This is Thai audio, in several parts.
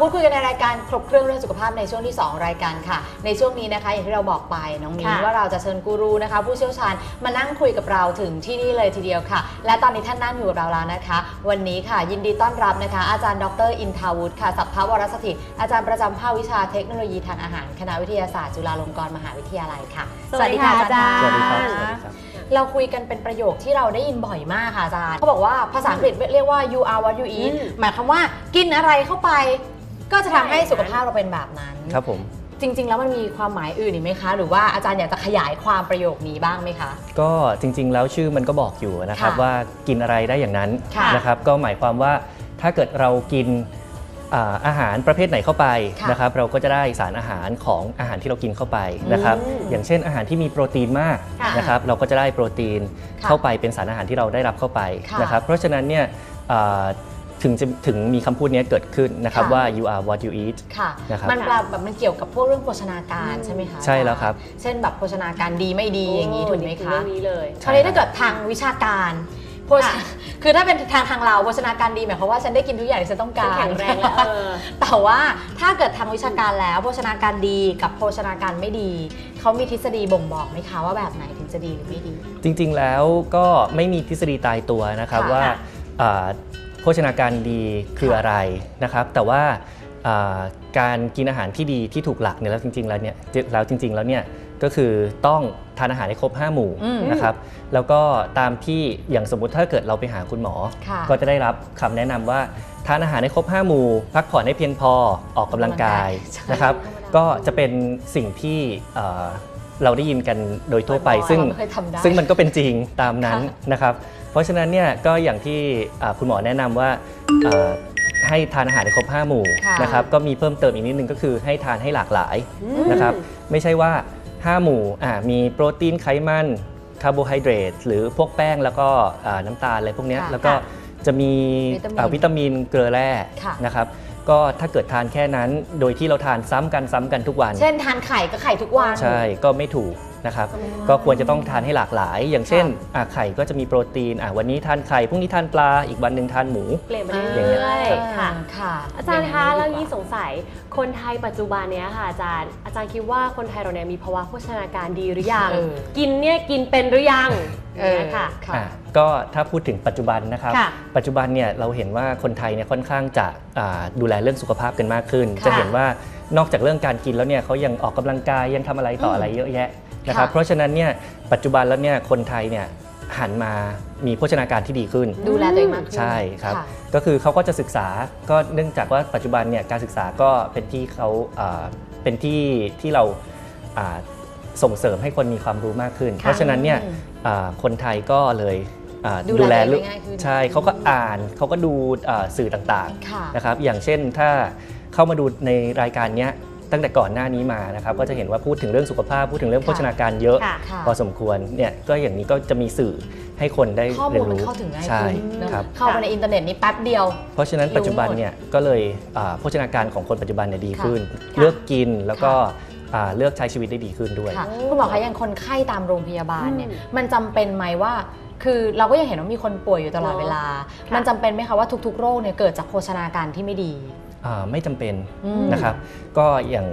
พูดคุยกันในรายการครบเครื่องเรื่องสุขภาพในช่วงที่ 2 รายการค่ะ ในช่วงนี้นะคะอย่างที่เราบอกไปน้องมิ้นค่ะ ว่าเราจะเชิญกูรูนะคะ ผู้เชี่ยวชาญมานั่งคุยกับเราถึงที่นี่เลยทีเดียวค่ะ และตอนนี้ท่านนั่งอยู่กับเราแล้วนะคะ วันนี้ค่ะ ยินดีต้อนรับนะคะ อาจารย์ดรอินทาวุฒิค่ะสัพพะวรสถิตอาจารย์ประจำภาควิชาเทคโนโลยีทางอาหารคณะวิทยาศาสตร์จุฬาลงกรณ์มหาวิทยาลัยค่ะสวัสดีค่ะอาจารย์ สวัสดีครับ สวัสดีครับ เราคุยกันเป็นประโยคที่เราได้ยินบ่อยมากค่ะอาจารย์เขาบอกว่าภาษาอังกฤษเรียกว่า you are what you eat อืม หมายความว่ากินอะไรเข้าไป ก็จะทำให้สุขภาพเราเป็นแบบนั้น ครับผม จริง ๆ แล้วมันมีความหมายอื่นอีกไหมคะ หรือว่าอาจารย์อยากจะขยายความประโยคนี้บ้างไหมคะ ก็จริง ๆ แล้วชื่อมันก็บอกอยู่นะครับค่ะว่ากินอะไรได้อย่างนั้นค่ะนะครับ ก็หมายความว่าถ้าเกิดเรากินอ่าอาหารประเภทไหนเข้าไปค่ะนะครับ เราก็จะได้สารอาหารของอาหารที่เรากินเข้าไปนะครับ อืมอย่างเช่นอาหารที่มีโปรตีนมากค่ะนะครับ เราก็จะได้โปรตีนค่ะเข้าไปเป็นสารอาหารที่เราได้รับเข้าไปค่ะ นะครับ เพราะฉะนั้นเนี่ยอ่า ถึงจะถึงมีคำพูดนี้เกิดขึ้นนะครับค่ะ ว่า you are what you eat ค่ะ นะครับมันแบบแบบมันเกี่ยวกับพวกเรื่องโภชนาการใช่ไหมคะใช่แล้วครับ เช่นแบบโภชนาการดีไม่ดีอย่างนี้ถูกไหมนี่อคะ เรื่องนี้เลย คราวนี้ถ้าเกิดทางวิชาการโภชค่ะ คือถ้าเป็นทางทางเราโภชนาการดีหมายความว่าฉันได้กินทุกอย่างที่ฉันต้องการ แข็งแรงแล้วเออ แต่ว่าถ้าเกิดทางวิชาการแล้วโภชนาการดีกับโภชนาการไม่ดี เขามีทฤษฎีบ่งบอกไหมคะว่าแบบไหนถึงจะดีหรือไม่ดี จริงๆแล้วก็ไม่มีทฤษฎีตายตัวนะครับค่ะ ว่าอ่า โภชนาการดีคือค่ะอะไรนะครับ แต่ว่าอ่าการกินอาหารที่ดีที่ถูกหลักเนี่ยแล้วจริงๆแล้วเนี่ยแล้วจริง ๆแล้วเนี่ยก็คือต้องทานอาหารให้ครบ 5 หมู่อืมนะครับแล้วก็ตามที่อย่างสมมุติถ้าเกิดเราไปหาคุณหมอค่ะก็จะได้รับคำแนะนำว่าทานอาหารให้ครบ 5 หมู่ พักผ่อนให้เพียงพอออกกำลังกายใช่นะครับ ก็จะเป็นสิ่งที่เอ่อเราได้ยินกันโดยทั่วไปบ่อยๆซึ่งเราไม่เคยทำได้ซึ่งมันก็เป็นจริงตามนั้นค่ะนะครับ เพราะฉะนั้นเนี่ยก็อย่างที่อ่าคุณหมอแนะนำว่าอ่าให้ทานอาหารให้ครบ 5 หมู่ค่ะนะครับก็มีเพิ่มเติมอีกนิดนึงก็คือให้ทานให้หลากหลายอืมนะครับไม่ใช่ว่า 5 หมู่อ่ามีโปรตีนไขมันคาร์โบไฮเดรตหรือพวกแป้งแล้วก็อ่าน้ำตาลอะไรพวกเนี้ยค่ะแล้วก็จะมีวิตามินอ่าวิตามินเกลือแร่ค่ะนะครับก็ถ้าเกิดทานแค่นั้นโดยที่เราทานซ้ำกันซ้ำกันทุกวัน เช่นทานไข่ก็ไข่ทุกวัน ใช่ก็ไม่ถูก นะครับก็ควรจะต้องทานให้หลากหลาย อย่างเช่นอะไข่ก็จะมีโปรตีนอะวันนี้ทานไข่พรุ่งนี้ทานปลาอีกวันหนึ่งทานหมูเปลี่ยนไปอ่าเรื่อยอย่างเงี้ยๆค่ะค่ะ อาจารย์คะย่แล้วงนี่ดีกสงสัยคนไทยปัจจุบันเนี้ยค่ะอาจารย์ อาจารย์คิดว่าคนไทยเราเนี่ยมีภาวะโภชนาการดีหรือยังเออกินเนี่ยกินเป็นหรือยังเออเนี่ยค่ะค่ะอะก็ถ้าพูดถึงปัจจุบันนะครับค่ะปัจจุบันเนี่ยเราเห็นว่าคนไทยเนี่ยค่อนข้างจะอ่าดูแลเรื่องสุขภาพกันมากขึ้นค่ะจะเห็นว่านอกจากเรื่องการกินแล้วเนี่ยเขายังออกกำลังกายยังทำอะไรต่ออะไรเยอะแยะ นะครับค่ะเพราะฉะนั้นเนี่ยปัจจุบันแล้วเนี่ยคนไทยเนี่ยหันมามีโภชนาการที่ดีขึ้น ดูแลตัวเองมากขึ้นใช่ครับะก็คือเขาก็จะศึกษาก็เนื่องจากว่าปัจจุบันเนี่ยการศึกษาก็เป็นที่เขาอ่าเป็นที่ที่เราอ่าส่งเสริมให้คนมีความรู้มากขึ้นค่ะเพราะฉะนั้นเนี่ยอ่าคนไทยก็เลยอ่าดูแลเรื่ตัวเองง่ายขึ้นใช่เขาก็อ่านเขาก็ดูอ่าสื่อต่างค่ะๆนะครับอย่างเช่นถ้าเข้ามาดูในรายการเนี้ย ตั้งแต่ก่อนหน้านี้มานะครับก็จะเห็นว่าพูดถึงเรื่องสุขภาพ พูดถึงเรื่องค่ะโภชนาการเยอะค่ะค่ะพอสมควรเนี่ยก็อย่างนี้ก็จะมีสื่อให้คนได้ข้อมูเรียลนมันรู้เข้าถึงง่ายใช่ขึ้นเนอะครับเข้าไปในอินเทอร์เน็ตนี่แป๊บเดียว เพราะฉะนั้นรู้ปัจจุบันหมดเนี่ยก็เลยอ่าโภชนาการของคนปัจจุบันเนี่ยดีค่ะขึ้นค่ะเลือกกินแล้วก็อ่าเลือกใช้ชีวิตได้ดีขึ้นด้วยค่ะคุณหมอคะอย่างคนไข้ตามโรงพยาบาลเนี่ยอืมมันจำเป็นไหมว่าคือเราก็ยังเห็นว่ามีคนป่วยอยู่ตลอดเนอะเวลาค่ะมันจำเป็นไหมคะว่าทุกๆ โรคเนี่ยเกิดจากโภชนาการที่ไม่ดีอ่า ไม่จำเป็นอืมนะครับ ก็อย่าง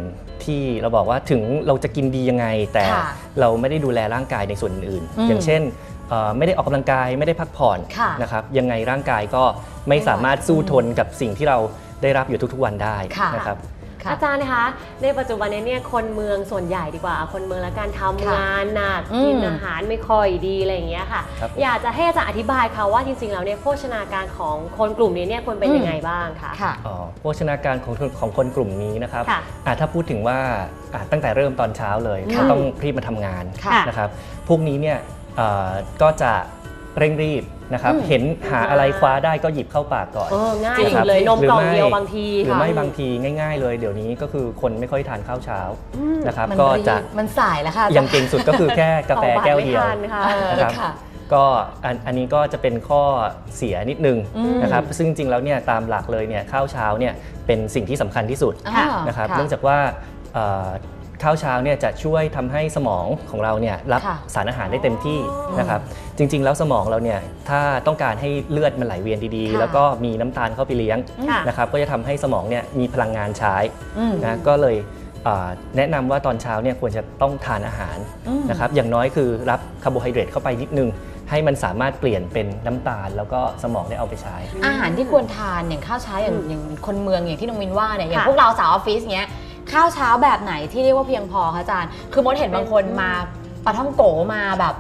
ที่เราบอกว่าถึงเราจะกินดียังไง แต่ค่ะเราไม่ได้ดูแลร่างกายในส่วนอื่นอืมอย่างเช่นเอ่อไม่ได้ออกกำลังกายไม่ได้พักผ่อนค่ะนะครับยังไงร่างกายก็ไม่ไม่ไหวสามารถสู้ทนกับสิ่งที่เราได้รับอยู่ทุกๆวันได้ค่ะนะครับค่ะ อาจารย์นะคะ ในปัจจุบันนี้เนี่ยคนเมืองส่วนใหญ่ดีกว่า คนเมืองและการทำค่ะงานหนักอืมกินอาหารไม่ค่อยดีอะไรอย่างเงี้ยค่ะครับอยากจะให้อาจารย์อธิบายค่ะว่าจริงๆแล้วเนี่ยโภชนาการของคนกลุ่มนี้เนี่ยควรเป็นยังไงบ้างคะค่ะอ๋อโภชนาการของคนของคนกลุ่มนี้นะครับค่ะอะถ้าพูดถึงว่าอะตั้งแต่เริ่มตอนเช้าเลยค่ะก็ต้องรีบมาทำงานค่ะนะครับพวกนี้เนี่ยเอ่อก็จะเร่งรีบ นะครับอืมเห็นหาอะไรคว้าได้ก็หยิบเข้าปากก่อน เออง่ายจริงสุดเลยนมหรืกล่องไม่เดียวบางทีหรือไม่ค่ะบางทีง่าย ๆ เลยเดี๋ยวนี้ก็คือคนไม่ค่อยทานข้าวเช้าอืมนะครับ มันก็รีบจะมันสายแล้วค่ะอย่างเก่งสุดก็คือแค่กาแฟต่อบ่ยแก้วเดียวไม่ทันค่ะ เออนะครับ ค่ะ ก็อันอันนี้ก็จะเป็นข้อเสียนิดนึงอืม นะครับซึ่งจริงๆแล้วเนี่ยตามหลักเลยเนี่ยข้าวเช้าเนี่ยเป็นสิ่งที่สำคัญที่สุดอ่านะครับ ค่ะ เนื่องจากว่าเอ่อ ข้าวเช้าเนี่ยจะช่วยทำให้สมองของเราเนี่ยรับค่ะสารอาหารได้เต็มที่อืมนะครับจริง ๆ แล้วสมองเราเนี่ยถ้าต้องการให้เลือดมันไหลเวียนดีค่ะๆแล้วก็มีน้ำตาลเข้าไปเลี้ยงค่ะนะครับก็จะทำให้สมองเนี่ยมีพลังงานใช้อืมนะก็เลยอ่าแนะนำว่าตอนเช้าเนี่ยควรจะต้องทานอาหารอืมนะครับอย่างน้อยคือรับคาร์โบไฮเดรตเข้าไปนิดนึง ให้มันสามารถเปลี่ยนเป็นน้ำตาล แล้วก็สมองได้เอาไปใช้ อาหารที่ควรทานอย่างข้าวเช้าอย่างอย่างคนเมืองอย่างที่น้องมินว่าเนี่ยอย่างค่ะพวกเราสาวออฟฟิศเนี้ย ข้าวเช้าแบบไหนที่เรียกว่าเพียงพอคะอาจารย์ คือมดเห็นบางคนมาปลาท่องโกมาแบบ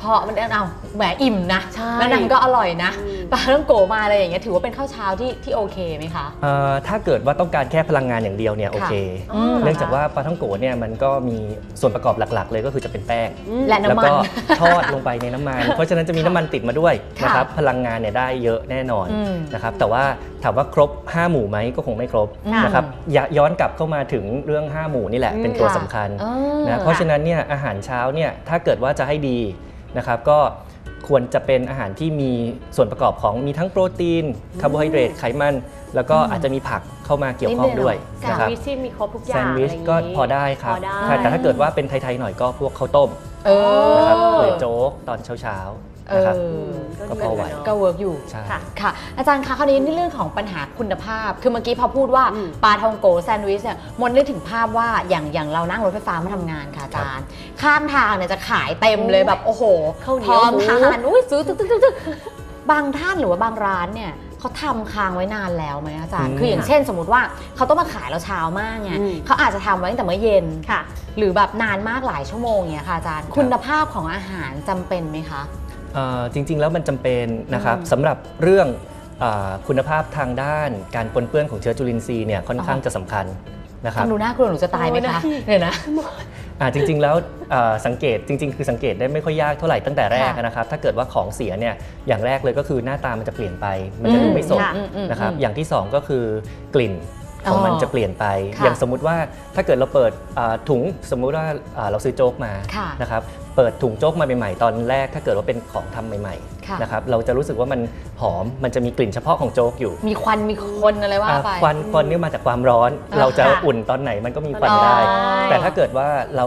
พอมันเอาแหมอิ่มนะใช่แล้วนั้นก็อร่อยนะ อืม ปลาท่องโกมาอะไรอย่างเงี้ยถือว่าเป็นข้าวเช้าที่ที่โอเคไหมคะ เอ่อถ้าเกิดว่าต้องการแค่พลังงานอย่างเดียวเนี่ยโอเคอืมเนื่องจากว่าปลาท่องโกะเนี่ยมันก็มีส่วนประกอบหลักๆ เลยก็คือจะเป็นแป้งอืมและแล้วน้ำมัน ก็ทอดลงไปในน้ำมัน เพราะฉะนั้นจะมีน้ำมันติดมาด้วยค่ะนะครับพลังงานเนี่ยได้เยอะแน่นอนอืมนะครับแต่ว่าถามว่าครบ 5 หมู่ไหมก็คงไม่ครบค่ะนะครับยย้อนกลับเข้ามาถึงเรื่อง 5 หมู่นี่แหละอืมเป็นตัวค่ะ สำคัญเออ นะเพราะฉะนั้นเนี่ยอาหารเช้าเนี่ยถ้าเกิดว่าจะให้ดีนะครับก็ ควรจะเป็นอาหารที่มีส่วนประกอบของมีทั้งโปรตีนคาร์โบไฮเดรตไขมัน แล้วก็อาจจะมีผักเข้ามาเกี่ยวข้องด้วยแซนนะครับด์วิชที่มีครบทุกอแซย่างนด์วิชะไรย่างงี้ก็พอได้ครับพอได้ใช่แต่ถ้าเกิดว่าเป็นไทยๆหน่อยก็พวกข้าวต้มเออนะครับหรือโจ๊กตอนเช้าๆเอนะครับอก็พอไหว ก็เวิร์กอยู่ ใช่ ค่ะ ค่ะ อาจารย์คะคราวนี้ในเรื่องของปัญหาคุณภาพ คือเมื่อกี้พอพูดว่าอืมปลาทองโกแซนด์วิชเนี่ยมนนึกถึงภาพว่าอย่างอย่างเรานั่งรถไฟฟ้ามาทำงานค่ะอาจารย์ ข้างทางเนี่ยจะขายเต็มเลยแบบโอ้โหข้าวเหนีพยวร้อมหมูทานอุ้ยซื้อตึ๊กตึ๊กตึ๊กตึ๊กบางท่านหรือว่าบางร้านเนี่ยเขาทำค้างไว้นานแล้วไหมอาจารย์อืมคืออย่างเช่น สมมติว่าเขาต้องมาขายเราเช้ามากไงอืมเขาอาจจะทำไว้ตั้งแต่เมื่อเย็นค่ะ หรือแบบนานมากหลายชั่วโมงเนี่ยค่ะอาจารย์ คุณภาพของอาหารจำเป็นไหมคะเอ่อจริง ๆ แล้วมันจำเป็นนะครับอืมสำหรับเรื่องอาคุณภาพทางด้านการปนเปื้อนของเชื้อจุลินทรีย์เนี่ยค่อนข้างอ๋อจะสำคัญนะคฟัรับงดูน่ากลัวหนูจะตายไหมโอ้ยคะนะพี่เดี๋ยวนะ อ่าจริง ๆ แล้วอ่าสังเกตจริง ๆ คือสังเกตได้ไม่ค่อยยากเท่าไหร่ตั้งแต่แรกค่ะนะครับถ้าเกิดว่าของเสียเนี่ยอย่างแรกเลยก็คือหน้าตามันจะเปลี่ยนไป มันจะดูไม่สดค่ะอืมอืมนะครับอืมอย่างที่สองก็คือกลิ่นของอ๋อมันจะเปลี่ยนไปค่ะอย่างสมมุติว่าถ้าเกิดเราเปิดอ่าถุงสมมุติว่าอ่าเราซื้อโจ๊กมาค่ะนะครับ เปิดถุงโจ๊กมาใหม่ๆตอนแรก ถ้าเกิดว่าเป็นของทำใหม่ค่ะๆนะครับเราจะรู้สึกว่ามันหอมมันจะมีกลิ่นเฉพาะของโจ๊กอยู่ มีควันมีคนอะไรว่าอ่าไปควันควันนี่มาจากความร้อนอ่าเราจะค่ะอุ่นตอนไหนมันก็มีควันอ๋อได้ แต่ถ้าเกิดว่าเรา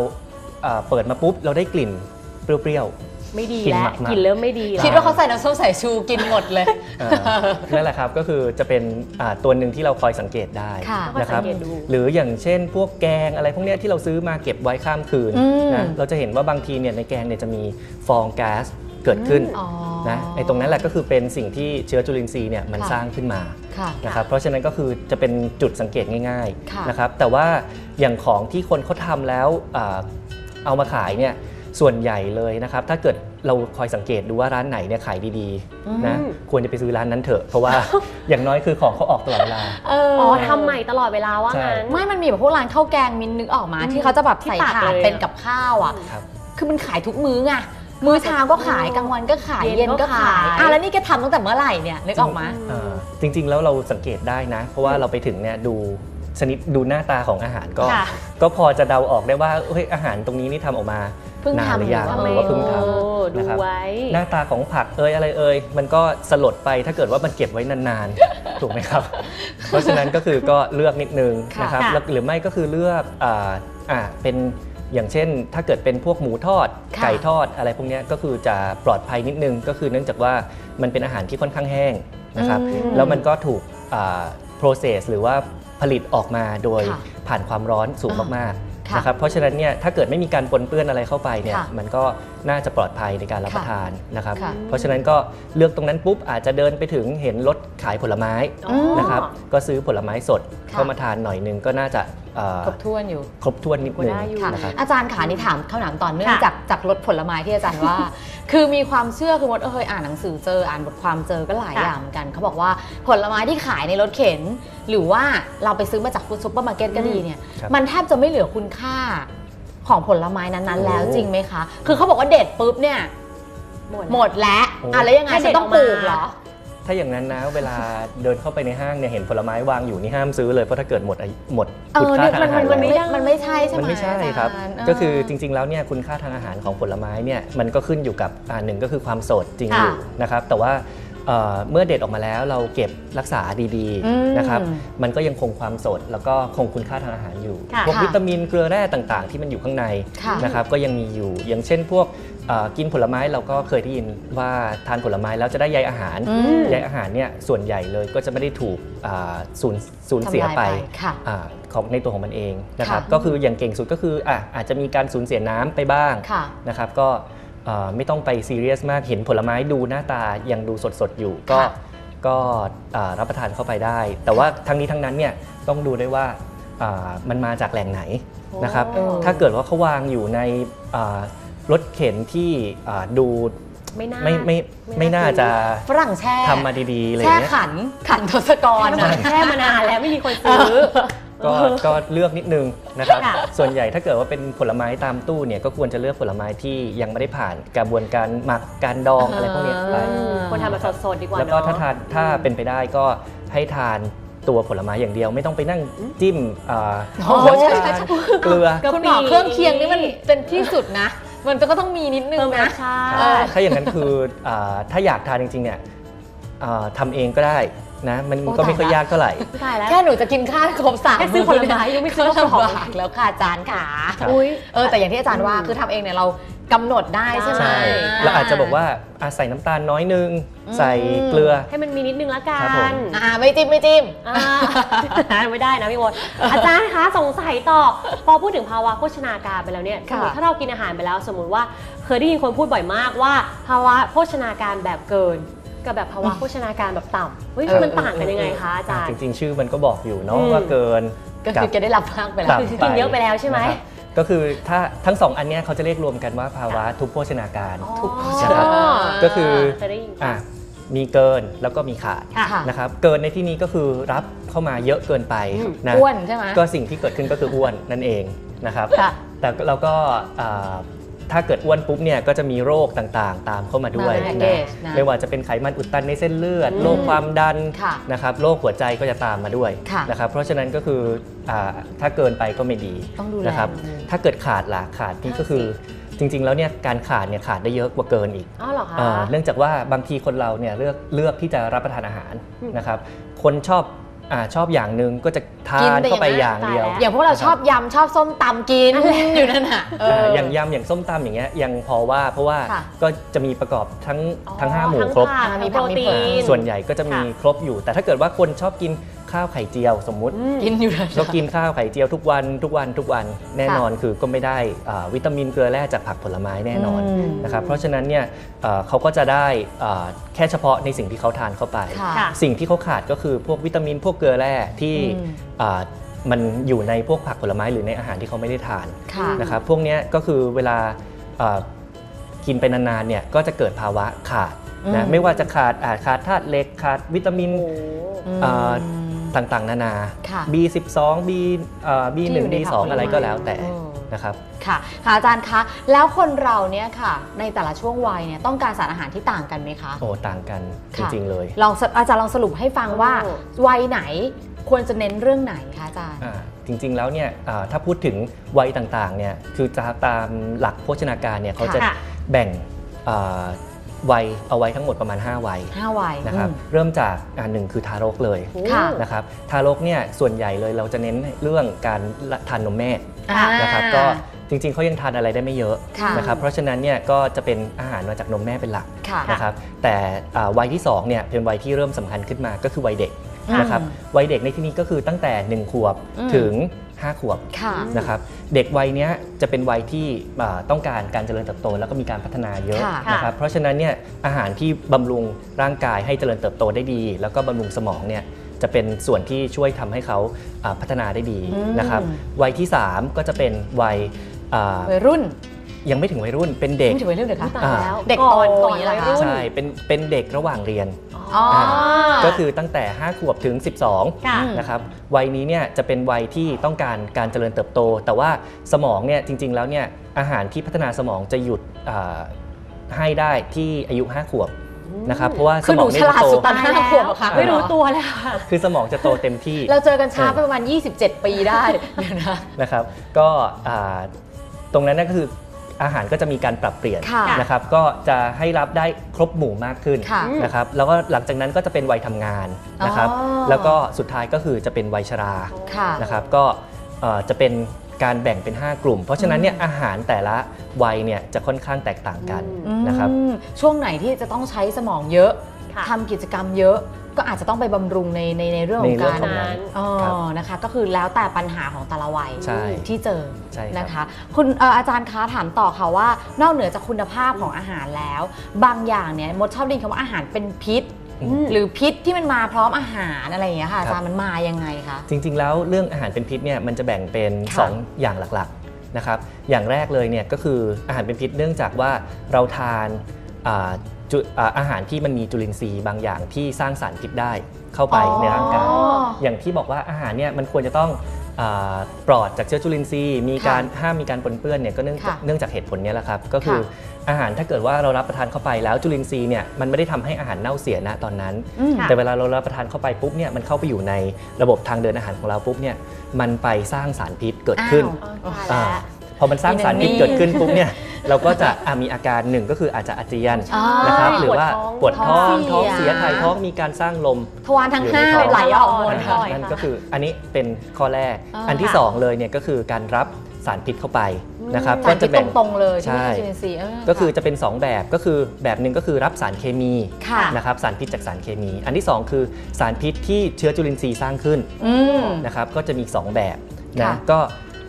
อ่าเปิดมาปุ๊บเราได้กลิ่นเปรี้ยว ไม่ดีกินแล้วมากๆกินเริ่มไม่ดีแล้ว คิดว่าเขาใส่น้ำส้มสายชูกินหมดเลยๆอ่านั่นแหละครับก็คือจะเป็นอ่าตัวหนึ่งที่เราคอยสังเกตได้ค่ะก็นะครับสังเกตดูหรืออย่างเช่นพวกแกงอะไรพวกเนี้ยที่เราซื้อมาเก็บไว้ข้ามคืนอืมนะเราจะเห็นว่าบางทีเนี่ยในแกงเนี่ยจะมีฟองก๊าซเกิดขึ้นอ๋อนะไอ้ตรงนั้นแหละก็คือเป็นสิ่งที่เชื้อจุลินทรีย์เนี่ยมันค่ะสร้างขึ้นมาค่ะนะครับเพราะฉะนั้นก็คือจะเป็นจุดสังเกตง่ายค่ะๆนะครับแต่ว่าอย่างของที่คนเขาทำแล้วอ่าเอามาขายเนี่ย ส่วนใหญ่เลยนะครับ ถ้าเกิดเราคอยสังเกตดูว่าร้านไหนเนี่ยขายดีๆนะอืมควรจะไปซื้อร้านนั้นเถอะเพราะว่าอย่างน้อยคือของเขาออกตลอดเวลาเอออ๋ออทำใหม่ตลอดเวลาว่างั้นไม่มันมีแบบพวกร้านข้าวแกงมินนึกออกมาอืมที่เขาจะแบบที่ใส่ตักถาดเลยเป็นกับข้าวอะครับคือมันขายทุกมื้อไงมื้อเช้าก็ขายกลางวันก็ขายเย็นเย็นก็ก็ขายขายอะแล้วนี่แกทำตั้งแต่เมื่อไหร่เนี่ยนึกออกมาเอ่อจริง ๆ แล้วเราสังเกตได้นะ เพราะว่าเราไปถึงเนี่ยดูชนิดดูหน้าตาของอาหารก็ค่ะก็พอจะเดาออกได้ว่าเฮ้ยอาหารตรงนี้นี่ทำออกมา เพิ่งนานหรือยังทำหรือว่าหรือว่าเพิ่งทโอ้ำดูนะครับไว้หน้าตาของผักเอยอะไรเอยมันก็สลดไปถ้าเกิดว่ามันเก็บไว้นานๆถูกไหมครับ เพราะฉะนั้นก็คือก็เลือกนิดนึงค่ะนะครับค่ะแล้วหรือไม่ก็คือเลือกอ่าอ่าเป็นอย่างเช่น ถ้าเกิดเป็นพวกหมูทอดค่ะไก่ทอดอะไรพวกเนี้ยก็คือจะปลอดภัยนิดนึง ก็คือเนื่องจากว่ามันเป็นอาหารที่ค่อนข้างแห้งนะครับอืมแล้วมันก็ถูกอ่า process หรือว่าผลิตออกมาโดยค่ะผ่านความร้อนสูงมากค่ะๆ นะครับเพราะฉะนั้นเนี่ยถ้าเกิดไม่มีการปนเปื้อนอะไรเข้าไปเนี่ยค่ะมันก็น่าจะปลอดภัยในการรับค่ะประทานนะครับค่ะเพราะฉะนั้นก็เลือกตรงนั้นปุ๊บอาจจะเดินไปถึงเห็นรถขายผลไม้อ๋อนะครับก็ซื้อผลไม้สดค่ะเข้ามาทานหน่อยนึงก็น่าจะเอ่อ ครบถ้วนอยู่ ครบถ้วนนิดนึงได้อยู่ค่ะนะครับอาจารย์ขานี่ถามคำถามต่อเนื่องค่ะจากจากรถผลไม้ที่อาจารย์ว่า คือมีความเชื่อคือมดเอยอ่านหนังสือเจออ่านบทความเจอก็หลายค่ะอย่างเหมือนกันเขาบอกว่าผลไม้ที่ขายในรถเข็น หรือว่าเราไปซื้อมาจากซุปเปอร์มาร์เก็ตก็ดีเนี่ยครับมันแทบจะไม่เหลือคุณค่าของผลไม้นั้นๆ แล้วโอ้จริงไหมคะ คือเขาบอกว่าเด็ดปุ๊บเนี่ยหมดหมดแล้วโอ้อะแล้วยังไงให้เด็ฉัดนต้องปลูกออกมาเหรอ ถ้าอย่างนั้นนะเวลาเดินเข้าไปในห้างเนี่ยเห็นผลไม้วางอยู่นี่ห้ามซื้อเลยเพราะถ้าเกิดหมดอายุหมดเอคุณอค่าเนี่ยทางมันอาหารมันมันแล้วไม่มันไม่ใช่ใช่ไหมมันไม่ใช่ครับาจาย์ก็คือจริง ๆ แล้วเนี่ยคุณค่าทางอาหารของผลไม้เนี่ยมันก็ขึ้นอยู่กับอ่าหนึ่งก็คือความสดจริงค่ะอยู่นะครับแต่ว่า เอ่อเมื่อเด็ดออกมาแล้วเราเก็บรักษาดีอืมๆนะครับมันก็ยังคงความสดแล้วก็คงคุณค่าทางอาหารอยู่ค่ะพวกค่ะวิตามินเกลือแร่ต่างๆ ที่มันอยู่ข้างในค่ะนะครับก็ยังมีอยู่ อย่างเช่นพวกเอ่อกินผลไม้เราก็เคยได้ยินว่าทานผลไม้แล้วจะได้ใยอาหารอืมใยอาหารเนี่ยส่วนใหญ่เลยก็จะไม่ได้ถูกอ่าสูญสูญเสียทำลายไปไปค่ะอ่าของในตัวของมันเองนะครับค่ะก็คืออย่างเก่งสุดก็คืออะอาจจะมีการสูญเสียน้ำไปบ้างค่ะนะครับก็เอ่อ ไม่ต้องไปซีเรียสมากเห็นผลไม้ดูหน้าตายังดูสดๆอยู่ก็ค่ะก็อ่ารับประทานเข้าไปได้ แต่ว่าทั้งนี้ทั้งนั้นเนี่ยต้องดูด้วยว่าอ่ามันมาจากแหล่งไหนนะครับโอ้ถ้าเกิดว่าเขาวางอยู่ในอ่ารถเข็นที่อ่าดูไม่น่าไม่ไม่ไม่น่าจะฝรั่งแช่ทำมาดีๆอะไรอแช่ย่างเงี้ยขันขันทศกรแช่นะแช่มานานแล้วไม่มีคนซื้อ ก็ก็เลือกนิดนึงนะครับค่ะส่วนใหญ่ถ้าเกิดว่าเป็นผลไม้ตามตู้เนี่ยก็ควรจะเลือกผลไม้ที่ยังไม่ได้ผ่านกระบวนการหมักการดองอะไรพวกเนี้ยไปคนทำแบบสดๆดีกว่าแล้วก็เนาะถ้าทานถ้าเป็นไปได้ก็ให้ทานตัวผลไม้อย่างเดียวไม่ต้องไปนั่งจิ้มอ่าโอ้โหน้ำใช่ตาใช่ลใช่ เกลือกะปิคุณหมอเครื่องเคียงนี่มันเป็นที่สุดนะ มันก็ต้องมีนิดนึงเพิ่มรนะ สชาเออติ ถ้าอย่างนั้นคืออาถ้าอยากทานจริงๆเนี่ยอ่าทำเองก็ได้ นะ มันโอ้ก็ไม่ค่อยตายละ ยากเท่าไหร่ ตายแล้วแค่หนูจะกินข้าวครบสามแค่ซื้อผลไม้ยังไม่ซื้อก็ข้าวของลำบากแล้วค่ะอาจารย์ค่ะ ครับ อุ้ย เออแต่อย่างที่อาจารย์ว่าอืมคือทำเองเนี่ยเรากำหนดได้ใช่ไหม ใช่เราอาจจะบอกว่าอะใส่น้ำตาลน้อยนึง อืม ใส่เกลือ ให้มันมีนิดนึงละกัครับผมนอ่าไม่จิ้มไม่จิ้ม อ่า ไม่ได้นะพี่โอนอาจารย์คะสงสัยต่อ พอพูดถึงภาวะโภชนาการไปแล้วเนี่ยสค่ะมมติถ้าเรากินอาหารไปแล้ว สมมุติว่าเคยได้ยินคนพูดบ่อยมากว่า ภาวะโภชนาการแบบเกิน กับแบบภาวะโภชนาการแบบต่ำเฮ้ยเออมันต่างกันยังไงคะอาจารย์ จริง ๆ ชื่อมันก็บอกอยู่เนาะอืมว่าเกินก็คือแกได้รับมากไปแล้ต่ำวคือกินเยอะไปแล้วใช่ไหมนะครับก็คือถ้าทั้งสองอันเนี้ยเขาจะเรียกรวมกันว่าภาวะทุพโภชนาการถูกโภชนาการก็คือเคยได้ยินอะมีเกินแล้วก็มีขาดค่ะค่ะนะครับเกินในที่นี้ก็คือรับเข้ามาเยอะเกินไปอืมนะอ้วนใช่ไหมก็สิ่งที่เกิดขึ้นก็คืออ้วนนั่นเองนะครับค่ะแต่เราก็อ่า ถ้าเกิดอ้วนปุ๊บเนี่ยก็จะมีโรคต่างๆ ตามเข้ามาด้วยมาในนะ package นะไม่ว่าจะเป็นไขมันอุดตันในเส้นเลือด อืมโรคความดันค่ะนะครับโรคหัวใจก็จะตามมาด้วยค่ะนะครับเพราะฉะนั้นก็คืออาถ้าเกินไปก็ไม่ดีต้องดูแลนะครับอืมถ้าเกิดขาดล่ะขาดนี่ก็คือจริง ๆ แล้วเนี่ยการขาดเนี่ยขาดได้เยอะกว่าเกินอีกอ๋อเหรอคะ อ่าเนื่องจากว่าบางทีคนเราเนี่ยเลือกเลือกที่จะรับประทานอาหารอืมนะครับ คนชอบ อาชอบอย่างหนึ่งก็จะทากินนแต่เข้าไปอาอย่ย่างนั้นเดียวตายแล้วอย่างพวกเราชอบยำชอบส้มตำกินอยู่นั่นน่ะเออ่าออย่างยำอย่างส้มตำอย่างเงี้ยยังพอว่าเพราะว่าค่ะก็จะมีประกอบทั้งอ๋อทั้ง5หมู่ทั้งครบผักอ่ามีมีโปรผักมีตีเผือกนส่วนใหญ่ก็จะมีค่ะครบอยู่ แต่ถ้าเกิดว่าคนชอบกิน ข้าวไข่เจียวสมมุติอืมกินอยู่นั่นก็กินข้าวไข่เจียวทุกวันทุกวันทุกวันแน่นอนคือก็ไม่ได้อ่าวิตามินเกลือแร่จากผักผลไม้แน่นอนอืมนะครับเพราะฉะนั้นเนี่ยเอ่อเขาก็จะได้อ่าแค่เฉพาะในสิ่งที่เขาทานเข้าไปค่ะค่ะสิ่งที่เขาขาดก็คือพวกวิตามินพวกเกลือแร่ที่อืมอ่ามันอยู่ในพวกผักผลไม้หรือในอาหารที่เขาไม่ได้ทานค่ะนะครับพวกเนี้ยก็คือเวลาอ่ากินไปนานๆเนี่ยก็จะเกิดภาวะขาดอืมนะไม่ว่าจะขาดอาจขาดธาตุเหล็กขาดวิตามินโอ้อ่าอืม ต่างๆ นานาค่ะ B12 B อ่าที่อยู่ B1 ในผัก B2 อะไรก็แล้วแต่เออนะครับค่ะค่ะอาจารย์คะแล้วคนเราเนี่ยค่ะ ในแต่ละช่วงวัยเนี่ยต้องการสารอาหารที่ต่างกันไหมคะโอ้ต่างกันจค่ะริงๆเลยลองสอาจารย์ลองสรุปให้ฟังว่าโอ้วัยไหนควรจะเน้นเรื่องไหนคะอาจารย์อ่าจริงๆแล้วเนี่ยอ่าถ้าพูดถึงวัยต่างๆเนี่ยคือจะตามหลักโภชนาการเนี่ยเขาจะค่ะแบ่งอ่า วัยเอาไว้ทั้งหมดประมาณ 5 วัย5วัยนะครับอืม เริ่มจากอ่าหนึ่งคือทารกเลยโอ้ค่ะ นะครับทารกเนี่ยส่วนใหญ่เลยเราจะเน้นเรื่องการทานนมแม่อ่า นะครับก็จริงๆเขายังทานอะไรได้ไม่เยอะค่ะ นะครับเพราะฉะนั้นเนี่ยก็จะเป็นอาหารมาจากนมแม่เป็นหลัก ค่ะ นะครับแต่อ่าวัยที่2เนี่ยเป็นวัยที่เริ่มสำคัญขึ้นมาก็คือวัยเด็กอืมนะครับวัยเด็กในที่นี้ก็คือตั้งแต่ 1 ขวบอืมถึง 5 ขวบค่ะนะครับเด็กวัยเนี้ยจะเป็นวัยที่อ่าต้องการการเจริญเติบโต แล้วก็มีการพัฒนาเยอะค่ะนะครับเพราะฉะนั้นเนี่ยอาหารที่บำรุงร่างกายให้เจริญเติบโตได้ดี แล้วก็บำรุงสมองเนี่ยจะเป็นส่วนที่ช่วยทำให้เขาอ่าพัฒนาได้ดีอืมนะครับวัยที่ 3 ก็จะเป็นวัยอ่าวัยรุ่น ยังไม่ถึงวัยรุ่นเป็นเด็ก ไม่ถึงวัยรุ่นเหรอคะ ตายแล้วเด็กก่อนโตก่อนอย่างนี้เหรอวัยคะรุ่น ใช่ เป็น เป็นเด็กระหว่างเรียน อ๋ออก็คือตั้งแต่ 5 ขวบถึง12ค่ะอืมนะครับ วัยนี้เนี่ยจะเป็นวัยที่ต้องการการเจริญเติบโต แต่ว่าสมองเนี่ยจริง ๆ แล้วเนี่ยอาหารที่พัฒนาสมองจะหยุดอ่าให้ได้ที่อายุ 5 ขวบนะครับ เพราะว่าสคือมหนูองฉเนี่ยลาดจะโต สุดตอนห้าขวบเหรอคะไม่รู้ตัวเลยค่ะ คือสมองจะโตเต็มที่ เราเจอกันช้าไปประมาณ 27 ปีได้เดี๋ยวนะ นะครับก็อ่าตรงนั้นนั่นก็คือ อาหารก็จะมีการปรับเปลี่ยนค่ะนะครับก็จะให้รับได้ครบหมู่มากขึ้นค่ะนะครับแล้วก็หลังจากนั้นก็จะเป็นวัยทำงานนะครับอ๋อแล้วก็สุดท้ายก็คือจะเป็นวัยชราค่ะนะครับก็เอ่อจะเป็นการแบ่งเป็น 5 กลุ่ม เพราะฉะนั้นเนี่ยอืมอาหารแต่ละวัยเนี่ยจะค่อนข้างแตกต่างกันอืมนะครับช่วงไหนที่จะต้องใช้สมองเยอะค่ะทำกิจกรรมเยอะ ก็อาจจะต้องไปบำรุงในในในเรื่องของในเรื่กาองรของนั้นอ๋อครับนะคะ ก็คือแล้วแต่ปัญหาของแต่ละวัยใช่ที่เจอใช่ครับ นะคะ คุณเอ่ออาจารย์คะถามต่อค่ะว่า นอกเหนือจากคุณภาพของอาหารแล้ว บางอย่างเนี่ยมดชอบได้ยินคำว่าอาหารเป็นพิษอืมหรือพิษที่มันมาพร้อมอาหารอะไรอย่างเงี้ยค่ะครับอาจารย์มันมายังไงคะ จริงๆ แล้วเรื่องอาหารเป็นพิษเนี่ยมันจะแบ่งเป็น ค่ะ2 อย่างหลักๆนะครับอย่างแรกเลยเนี่ยก็คืออาหารเป็นพิษเนื่องจากว่าเราทานอ่า จุอ่าอาหารที่มันมีจุลินทรีย์บางอย่างที่สร้างสารพิษได้เข้าไปในร่างกายอ๋ออย่างที่บอกว่าอาหารเนี่ยมันควรจะต้องอาปลอดจากเชื้อจุลินทรีย์มีการห้ามมีการปนเปื้อนเนี่ยก็เนื่องจากค่ะเนื่องจากเหตุผลเนี้แหละครับ ก็คือค่ะอาหารถ้าเกิดว่าเรารับประทานเข้าไปแล้วจุลินทรีย์เนี่ยมันไม่ได้ทำให้อาหารเน่าเสียนะตอนนั้นอืมค่ะแต่เวลาเรารับประทานเข้าไปปุ๊บเนี่ยมันเข้าไปอยู่ในระบบทางเดินอาหารของเราปุ๊บเนี่ยมันไปสร้างสารพิษเกิดขึ้นอ้าวอ๋อตายอ่าแล้วพอมันสร้างสารพิษมีเกิดขึ้นปุ๊บเนี่ย เราก็จะอะมีอาการหนึ่งก็คืออาจจะอาเจียนอ๋อนะครับใช่หรือว่าปปววดดท้ท้อองงท้องเสียเสีย ถ่ายท้องมีการสร้างลม ทวารทั้งอยู่ในห้าท้องไหลออกหมดใช่ค่ะนั่นก็คืออันนี้เป็นข้อแรก อ่า อันที่ ค่ะสองเลยเนี่ยก็คือการรับสารพิษเข้าไปนะครับสารพิษแบ่ง ตรงๆเลยที่ใช่ไม่ใช่จุลินทรีย์เก็คือจะเป็น 2 แบบก็คือแบบหนึ่งก็คือรับสารเคมีค่ะ นะครับสารพิษจากสารเคมี อันที่ 2 คือสารพิษที่เชื้อจุลินทรีย์สร้างขึ้นอืม นะครับก็จะมี 2 แบบค่ะนะก็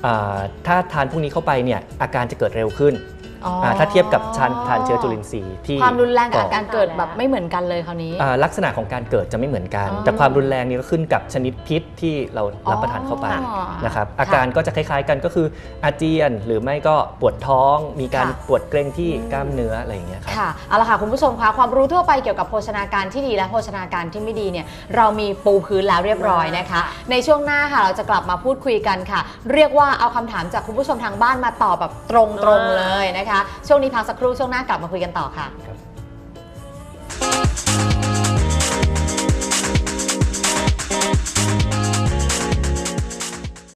อ่าถ้าทานพวกนี้เข้าไปเนี่ยอาการจะเกิดเร็วขึ้นอ๋อาถ้าเทียบกับทานทานเชื้อจุลินทรีย์ที่ความรุนแรงกับก่อาการเกิดแบบไม่เหมือนกันเลยคราวนี้อ่าลักษณะของการเกิดจะไม่เหมือนกันอ๋อแต่ความรุนแรงนี่ก็ขึ้นกับชนิดพิษที่เรารับประทานเข้าไปอ๋อนะครับค่ะอาการก็จะคล้ายๆกันก็คืออาเจียนหรือไม่ก็ปวดท้อง มีการค่ะปวดเกร็งที่กล้ามเนื้ออะไรอย่างเงี้ยครับค่ะเอาละค่ะคุณผู้ชมคะความรู้ทั่วไปเกี่ยวกับโภชนาการที่ดีและโภชนาการที่ไม่ดีเนี่ยเรามีปูพื้นแล้วเรียบร้อยนะคะ ในช่วงหน้าค่ะเราจะกลับมาพูดคุยกันค่ะ เรียกว่าเอาคำถามจากคุณผู้ชมทางบ้านมาตอบแบบตรงๆเลยนะคะช่วงนี้พักสักครู่ช่วงหน้ากลับมาคุยกันต่อค่ะ